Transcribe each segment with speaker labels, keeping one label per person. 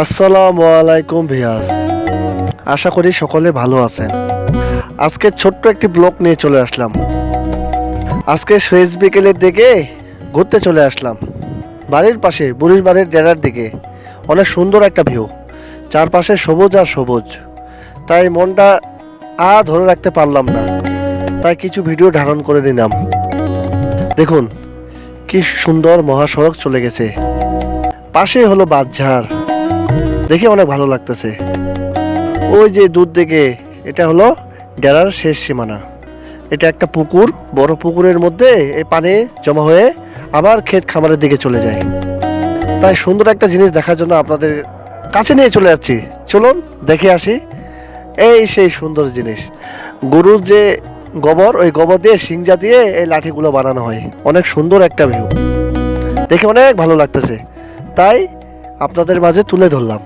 Speaker 1: আসসালামু আলাইকুম ভিয়াস। আশা করি সকলে ভালো আছেন। আজকে ছোট্ট একটি ব্লগ নিয়ে চলে আসলাম। আজকে শেষ বিকেলের দিকে ঘুরতে চলে আসলাম। বাড়ির পাশে, বুড়ির বাড়ির ডেরার দিকে। অনেক সুন্দর একটা ভিউ। চারপাশে সবুজ আর সবুজ। তাই মনটা আর ধরে রাখতে পারলাম না। তাই কিছু ভিডিও ধারণ করে নিলাম। দেখুন, কি সুন্দর মহাসড়ক চলে গেছে। পাশে হলো বাঁশঝাড় দেখে অনেক ভালো লাগতেছে। ওই যে দূর দিকে এটা হলো ডেরার শেষ সীমানা। এটা একটা পুকুর, বড় পুকুরের মধ্যে এই পানি জমা হয়ে আবার ক্ষেত খামারের দিকে চলে যায়। তাই সুন্দর একটা জিনিস দেখার জন্য আপনাদের কাছে নিয়ে চলে যাচ্ছি। চলুন দেখে আসি এই সেই সুন্দর জিনিস। গরুর যে গোবর, ওই গোবর দিয়ে সিংজা দিয়ে এই লাঠিগুলো বানানো হয়। অনেক সুন্দর একটা ভিউ। দেখে অনেক ভালো লাগতেছে। তাই আপনাদের মাঝে তুলে ধরলাম।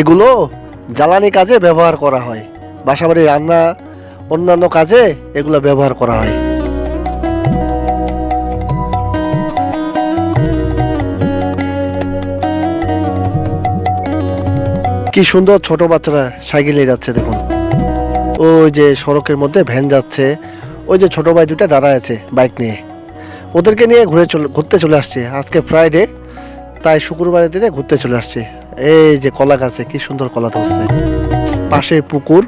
Speaker 1: এগুলো জ্বালানি কাজে ব্যবহার করা হয়। বাসাবাড়ি রান্না, অন্যান্য কাজে এগুলো ব্যবহার করা হয়। কি সুন্দর ছোট বাচ্চারা সাইকেলে যাচ্ছে দেখুন। ওই যে সড়কের মধ্যে ভ্যান যাচ্ছে, ওই যে ছোট ভাই দুটা দাঁড়ায় আছে বাইক নিয়ে। ওদেরকে নিয়ে ঘুরে চলে, ঘুরতে চলে আসছে। আজকে ফ্রাইডে তাই শুক্রবারের দিনে ঘুরতে চলে আসছে। এই যে কলা গাছে কি সুন্দর কলা ধরছে। পাশে পুকুর,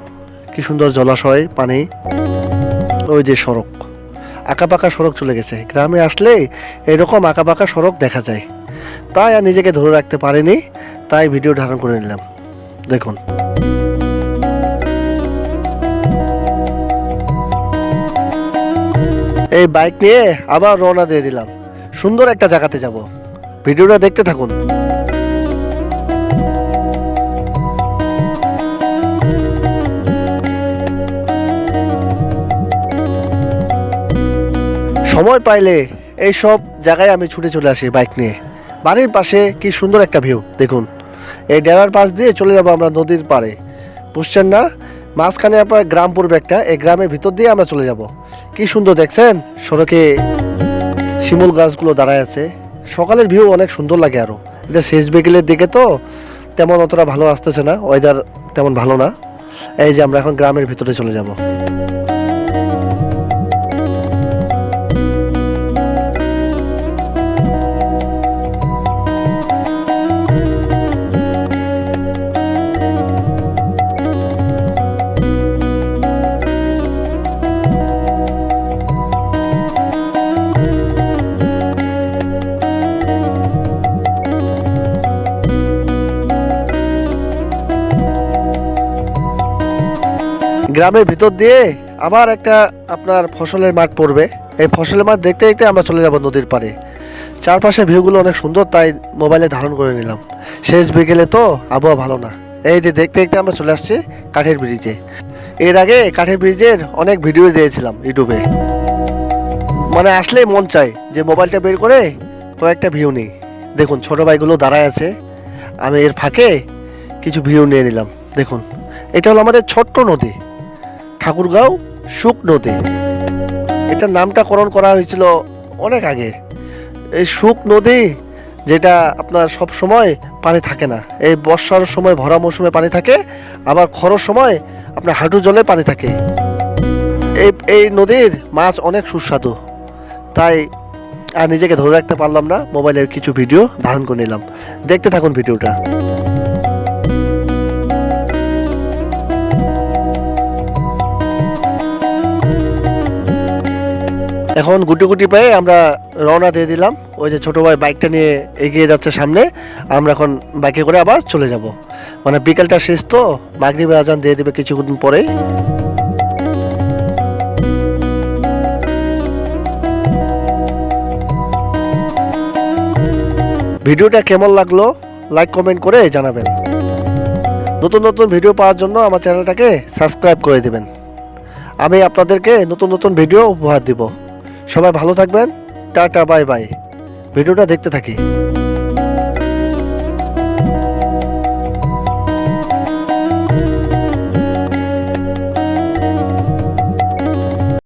Speaker 1: কি সুন্দর জলাশয়, পানি। ওই যে সড়ক। আঁকাপাকা সড়ক চলে গেছে। গ্রামে আসলে এরকম আঁকাপাকা সড়ক দেখা যায়। তাই আর নিজেকে ধরে রাখতে পারিনি, তাই ভিডিও ধারণ করে নিলাম। দেখুন। এই বাইক নিয়ে আবার রওনা দিয়ে দিলাম। সুন্দর একটা জায়গাতে যাব। ভিডিওটা দেখতে থাকুন। সময় পাইলে এই সব জায়গায় আমি ছুটে চলে আসি বাইক নিয়ে। বাড়ির পাশে কি সুন্দর একটা ভিউ, দেখুন। এই ডেরার পাশ দিয়ে চলে যাব আমরা নদীর পাড়ে। বুঝছেন না? মাঝখানে আপনার গ্রাম পড়বে একটা, এই গ্রামের ভিতর দিয়ে আমরা চলে যাব। কি সুন্দর দেখছেন? সড়কে শিমুল গাছগুলো দাঁড়ায় আছে। সকালের ভিউ অনেক সুন্দর লাগে আরও এটা শেষ বিকেলের দিকে তো, তেমন অতটা ভালো আসতেছে না ওয়েদার তেমন ভালো না। এই যে আমরা এখন গ্রামের ভিতরে চলে যাব। গ্রামের ভিতর দিয়ে আবার একটা আপনার ফসলের মাঠ পড়বে। এই ফসলের মাঠ দেখতে দেখতে আমরা চলে যাব নদীর পাড়ে। চারপাশে ভিউগুলো অনেক সুন্দর, তাই মোবাইলে ধারণ করে নিলাম। শেষ বিকেলে তো আবহাওয়া ভালো না। এই যে দেখতে দেখতে আমরা চলে আসছি কাঠের ব্রিজে। এর আগে কাঠের ব্রিজের অনেক ভিডিও দিয়েছিলাম ইউটিউবে। মানে আসলেই মন চায় যে মোবাইলটা বের করে কয়েকটা ভিউ নিই। দেখুন, ছোট ভাইগুলো দাঁড়ায় আছে। আমি এর ফাঁকে কিছু ভিউ নিয়ে নিলাম। দেখুন, এটা হলো আমাদের ছোট্ট নদী। ঠাকুরগাঁও সুক নদী এটার নামটাকরণ করা হয়েছিল অনেক আগে। এই সুক নদী যেটা আপনার সব সময় পানি থাকে না। এই বর্ষার সময়, ভরা মৌসুমে পানি থাকে, আবার খরার সময় আপনার হাঁটু জলে পানি থাকে। এই এই নদীর মাছ অনেক সুস্বাদু। তাই আর নিজেকে ধরে রাখতে পারলাম না। মোবাইলের কিছু ভিডিও ধারণ করে নিলাম। দেখতে থাকুন ভিডিওটা। এখন গুটি গুটি পেয়ে আমরা রওনা দিয়ে দিলাম। ওই যে ছোটো ভাই বাইকটা নিয়ে এগিয়ে যাচ্ছে সামনে, আমরা এখন বাইকে করে আবার চলে যাব। মানে বিকেলটা শেষ তো মাগরিবে আজান দিয়ে দেবে কিছুক্ষণ পরেই। ভিডিওটা কেমন লাগল লাইক কমেন্ট করে জানাবেন। নতুন নতুন ভিডিও পাওয়ার জন্য আমার চ্যানেলটাকে সাবস্ক্রাইব করে দেবেন। আমি আপনাদেরকে নতুন নতুন ভিডিও উপহার দিব। সবাই ভালো থাকবেন টাটা বাই বাই। ভিডিওটা দেখতে থাকি।